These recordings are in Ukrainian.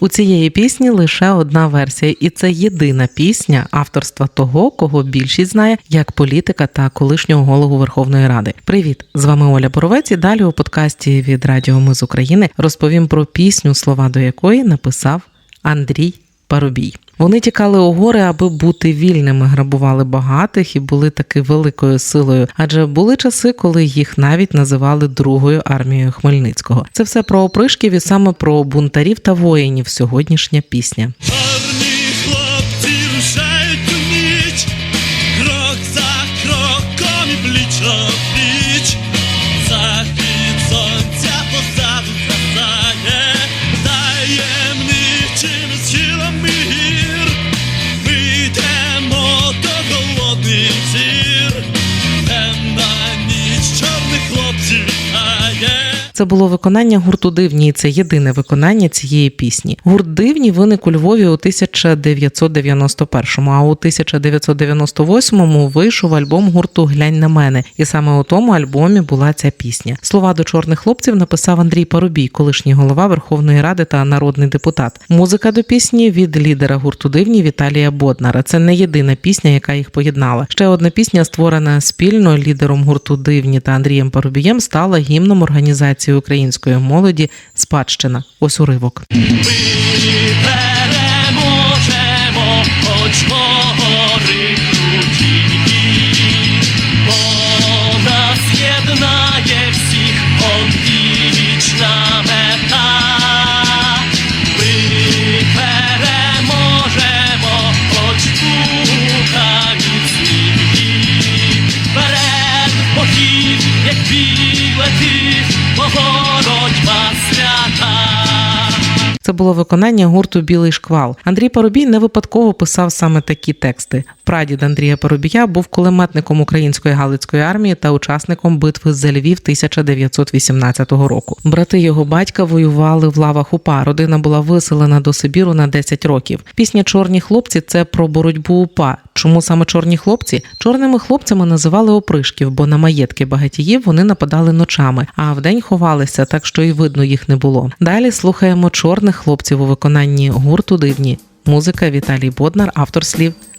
У цієї пісні лише одна версія, і це єдина пісня авторства того, кого більшість знає як політика та колишнього голову Верховної Ради. Привіт! З вами Оля Боровець. І далі у подкасті від Радіо Ми з України розповім про пісню, слова до якої написав Андрій Парубій. Вони тікали у гори, аби бути вільними, грабували багатих і були таки великою силою. Адже були часи, коли їх навіть називали другою армією Хмельницького. Це все про опришків і саме про бунтарів та воїнів. Сьогоднішня пісня. Крок за кроком і пліч Це було виконання гурту Дивні, і це єдине виконання цієї пісні. Гурт Дивні виник у Львові у 1991-му, а у 1998-му вийшов альбом гурту Глянь на мене, і саме у тому альбомі була ця пісня. Слова до чорних хлопців написав Андрій Парубій, колишній голова Верховної Ради та народний депутат. Музика до пісні від лідера гурту Дивні Віталія Боднара. Це не єдина пісня, яка їх поєднала. Ще одна пісня, створена спільно лідером гурту Дивні та Андрієм Парубієм, стала гімном організації української молоді Спадщина. Ось уривок. Ми переможемо, хоч гори бо нас єднає всіх одвічна мета. Як білети, бо боротьба свята. Це було виконання гурту Білий шквал. Андрій Парубій не випадково писав саме такі тексти. Прадід Андрія Парубія був кулеметником української галицької армії та учасником битви за Львів 1918 року. Брати його батька воювали в лавах УПА. Родина була виселена до Сибіру на 10 років. Пісня Чорні хлопці це про боротьбу УПА. Чому саме чорні хлопці? Чорними хлопцями називали опришків, бо на маєтки багатіїв вони нападали ночами, а вдень ховалися, так що і видно їх не було. Далі слухаємо чорних хлопців у виконанні гурту дивні. Музика Віталій Боднар, автор слів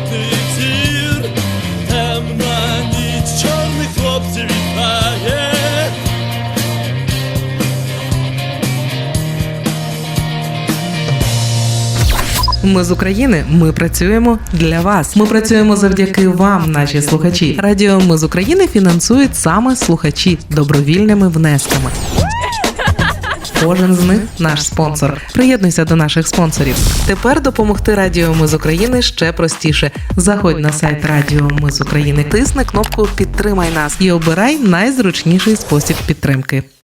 голодних зір. Темна хлопців. Ми з України. Ми працюємо для вас. Ми працюємо завдяки вам, наші слухачі. Радіо Ми з України фінансують саме слухачі добровільними внесками. Кожен з них наш спонсор. Приєднуйся до наших спонсорів. Тепер допомогти Радіо Ми з України ще простіше. Заходь на сайт Радіо Ми з України, тисни кнопку Підтримай нас і обирай найзручніший спосіб підтримки.